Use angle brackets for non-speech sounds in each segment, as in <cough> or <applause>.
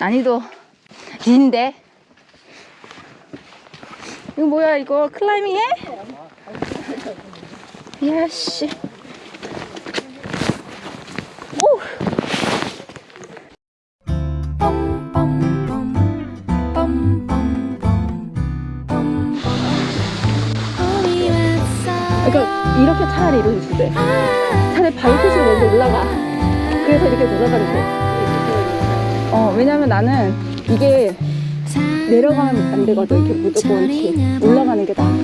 난이도 긴데. 이거 뭐야 이거 클라이밍 해? 야씨. 오. 그러니까 이렇게 차라리 이루어졌을 때 차라리 발끝으로 먼저 올라가. 그래서 이렇게 돌아가는 거. 어 왜냐면 나는 이게 내려가면 안 되거든. 이렇게 무조건 이렇게 올라가는 게 나아.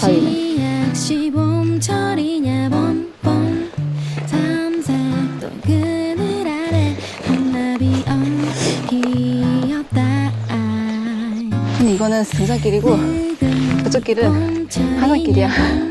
바위는. 시봄철이냐 봄봄 삼색도 그늘 아래 한나비 어 귀엽다 근데 이거는 등산길이고 저쪽 길은 하산길이야.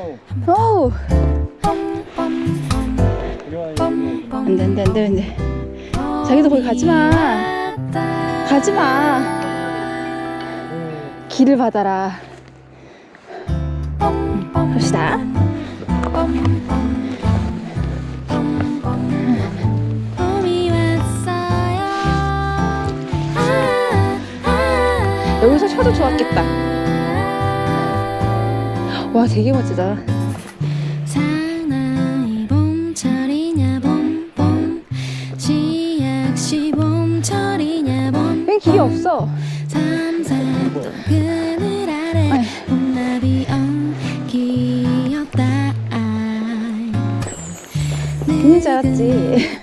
오! 안 돼, 안 돼, 안 돼, 안 돼. 자기도 거기 가지 마. 가지 마. 길을 받아라. 갑시다. 여기서 쳐도 좋았겠다. 와, 되게 멋지다. 사나이 봄철이냐 봄봄 시약시 봄철이냐 봄 여기 길이 없어. 그늘 아래. 봄나비 줄 알았지.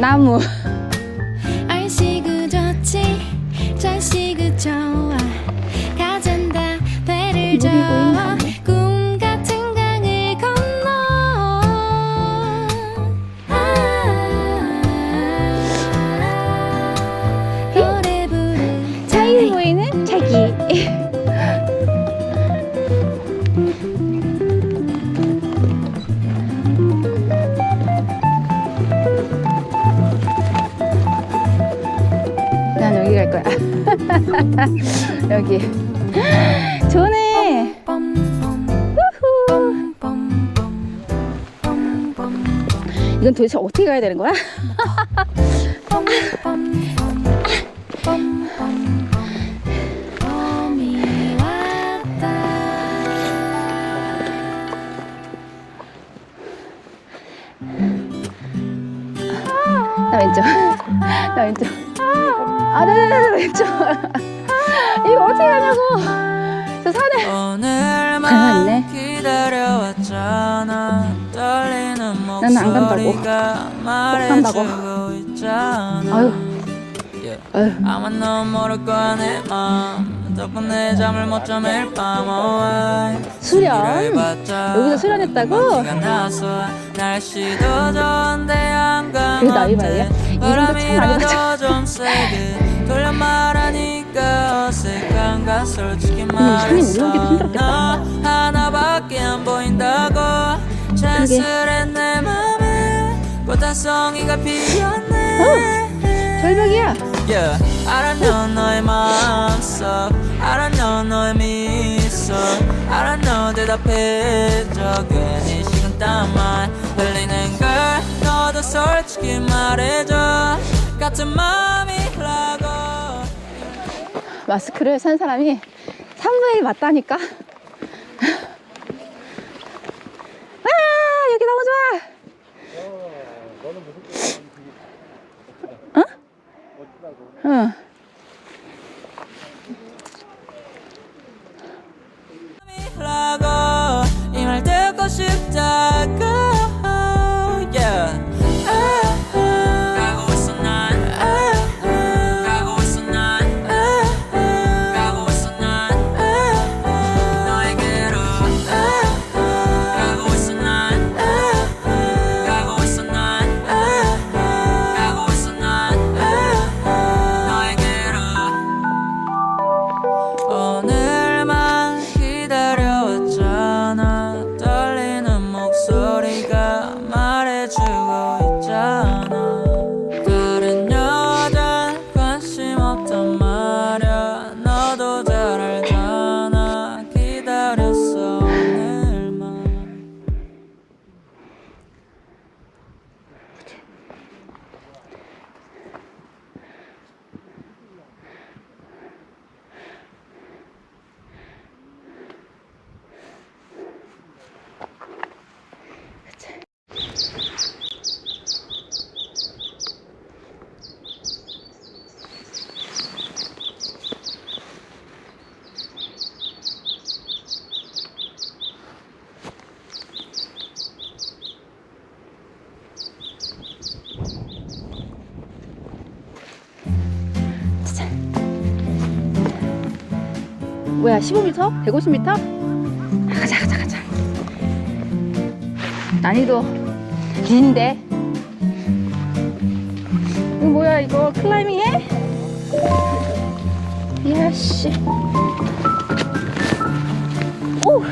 나무. 갈 거야. <laughs> 여기. 좋네. 이건 도대체 어떻게 가야 되는 거야? <laughs> 나 왼쪽. <laughs> 나 왼쪽. 아, 네네네, 왼쪽. <laughs> 이거 어떻게 하냐고. 저 산에 오늘만 가만있네. 기다려왔잖아 떨리는 나는 안 간다고. 목소리가 간다고. 아유. Yeah. 아유 아마 넌 모를 거야 내 맘 덕분에 잠을 못잠 매일 밤 수련 여기서 수련했다고? 날씨도 좋은데? 이름도 참 많이 바람이라도 좀 세게 돌려 말하니까 어색한가 솔직히 올라오기도 힘들었겠다. 너 하나밖에 안 보인다고. 찬스레 내 맘에 꽃다송이가 피었네. 절벽이야. Yeah, 알아know 너의 마음속. 알아know 너의 미소 알아know 대답해줘. 괜히 식은 땀만 흘리는 걸 너도 솔직히 말해줘. 같은 마음이라고 마스크를 산 사람이 3분의 맞다니까. 아 여기 너무 좋아. 어? 응 15m? 150m? 아, 가자 가자 가자 난이도 긴데 이거 뭐야 이거 클라이밍 해? 야씨 오